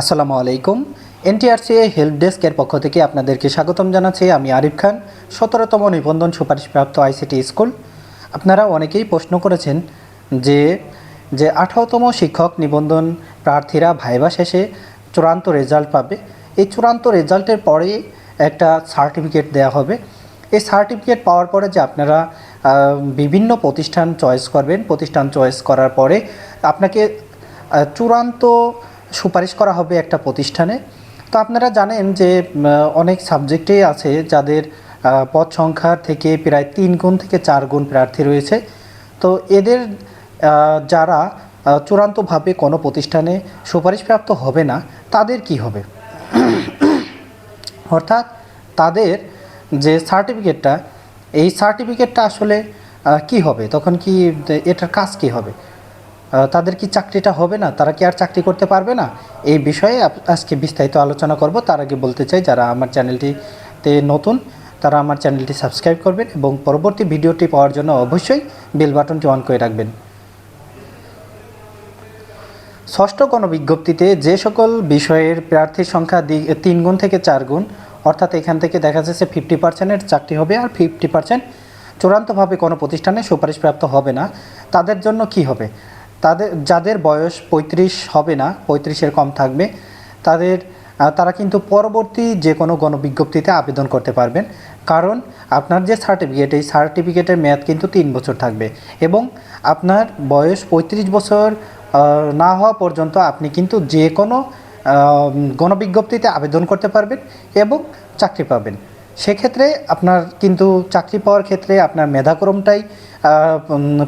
আসসালামু আলাইকুম। NTRC help ডেস্কের পক্ষ থেকে আপনাদেরকে স্বাগতম জানাচ্ছি। আমি আরিফ খান, সতেরোতম নিবন্ধন সুপারিশপ্রাপ্ত আইসিটি স্কুল। আপনারা অনেকেই প্রশ্ন করেছেন যে যে আঠারোতম শিক্ষক নিবন্ধন প্রার্থীরা ভাইবা শেষে চূড়ান্ত রেজাল্ট পাবে। এই চূড়ান্ত রেজাল্টের পরে একটা সার্টিফিকেট দেওয়া হবে। এই সার্টিফিকেট পাওয়ার পরে যে আপনারা বিভিন্ন প্রতিষ্ঠান চয়েস করবেন, প্রতিষ্ঠান চয়েস করার পরে আপনাকে চূড়ান্ত সুপারিশ করা হবে একটা প্রতিষ্ঠানে। তো আপনারা জানেন যে অনেক সাবজেক্টেই আছে যাদের পদ সংখ্যার থেকে প্রায় তিন গুণ থেকে চার গুণ প্রার্থী রয়েছে। তো এদের যারা চূড়ান্তভাবে কোনো প্রতিষ্ঠানে সুপারিশপ্রাপ্ত হবে না, তাদের কি হবে? অর্থাৎ তাদের যে সার্টিফিকেটটা, এই সার্টিফিকেটটা আসলে কি হবে? তখন কি, এটার কাজ কি হবে? তাদের কি চাকরিটা হবে না? তারা কি আর চাকরি করতে পারবে না? এই বিষয়ে আজকে বিস্তারিত আলোচনা করব। তার আগে বলতে চাই, যারা আমার চ্যানেলটিতে নতুন, তারা আমার চ্যানেলটি সাবস্ক্রাইব করবেন এবং পরবর্তী ভিডিওটি পাওয়ার জন্য অবশ্যই বেল বাটনটি অন করে রাখবেন। ষষ্ঠ গণবিজ্ঞপ্তিতে যে সকল বিষয়ের প্রার্থীর সংখ্যা তিন গুণ থেকে চার গুণ, অর্থাৎ এখান থেকে দেখা যাচ্ছে ফিফটি পার্সেন্টের চাকরি হবে আর ফিফটি পার্সেন্ট চূড়ান্তভাবে কোনো প্রতিষ্ঠানে সুপারিশপ্রাপ্ত হবে না। তাদের জন্য কি হবে? তাদের, যাদের বয়স পঁয়ত্রিশ হবে না, পঁয়ত্রিশের কম থাকবে, তাদের তারা কিন্তু পরবর্তী যে কোনো গণবিজ্ঞপ্তিতে আবেদন করতে পারবেন। কারণ আপনার যে সার্টিফিকেট এই সার্টিফিকেটের মেয়াদ কিন্তু তিন বছর থাকবে এবং আপনার বয়স পঁয়ত্রিশ বছর না হওয়া পর্যন্ত আপনি কিন্তু যে কোনো গণবিজ্ঞপ্তিতে আবেদন করতে পারবেন এবং চাকরি পাবেন। সেক্ষেত্রে আপনার কিন্তু চাকরি পাওয়ার ক্ষেত্রে আপনার মেধাক্রমটাই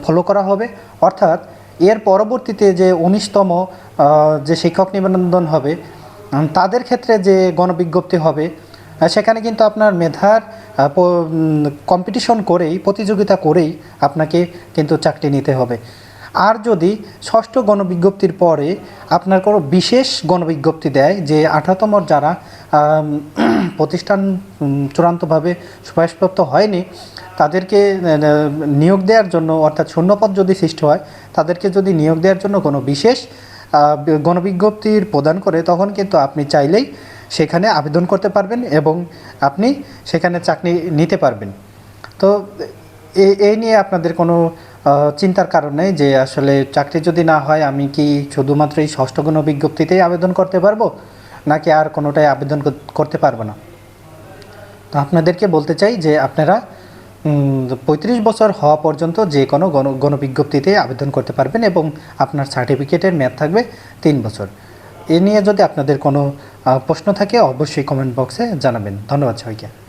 ফলো করা হবে। অর্থাৎ এর পরবর্তীতে যে উনিশতম যে শিক্ষক নিবন্ধন হবে তাদের ক্ষেত্রে যে গণবিজ্ঞপ্তি হবে সেখানে কিন্তু আপনার মেধার কম্পিটিশন করেই, প্রতিযোগিতা করেই আপনাকে কিন্তু চাকরি নিতে হবে। আর যদি ষষ্ঠ গণবিজ্ঞপ্তির পরে আপনার কোনো বিশেষ গণবিজ্ঞপ্তি দেয় যে আঠাতম যারা প্রতিষ্ঠান চূড়ান্তভাবে সুপারিশপ্রাপ্ত হয়নি, তাদেরকে নিয়োগ দেওয়ার জন্য, অর্থাৎ শূন্যপদ যদি সৃষ্টি হয়, তাদেরকে যদি নিয়োগ দেওয়ার জন্য কোনো বিশেষ গণবিজ্ঞপ্তির প্রদান করে, তখন কিন্তু আপনি চাইলেই সেখানে আবেদন করতে পারবেন এবং আপনি সেখানে চাকরি নিতে পারবেন। তো এই নিয়ে আপনাদের কোনো চিন্তার কারণ যে আসলে চাকরি যদি না হয়, আমি কি শুধুমাত্র এই ষষ্ঠ গণ বিজ্ঞপ্তিতেই আবেদন করতে পারব? নাকি আর কোনোটাই আবেদন করতে পারব না? তো আপনাদেরকে বলতে চাই যে আপনারা পঁয়ত্রিশ বছর হওয়া পর্যন্ত যে কোনো গণ গণবিজ্ঞপ্তিতে আবেদন করতে পারবেন এবং আপনার সার্টিফিকেটের মেয়াদ থাকবে তিন বছর। এ নিয়ে যদি আপনাদের কোনো প্রশ্ন থাকে, অবশ্যই কমেন্ট বক্সে জানাবেন। ধন্যবাদ সবাইকে।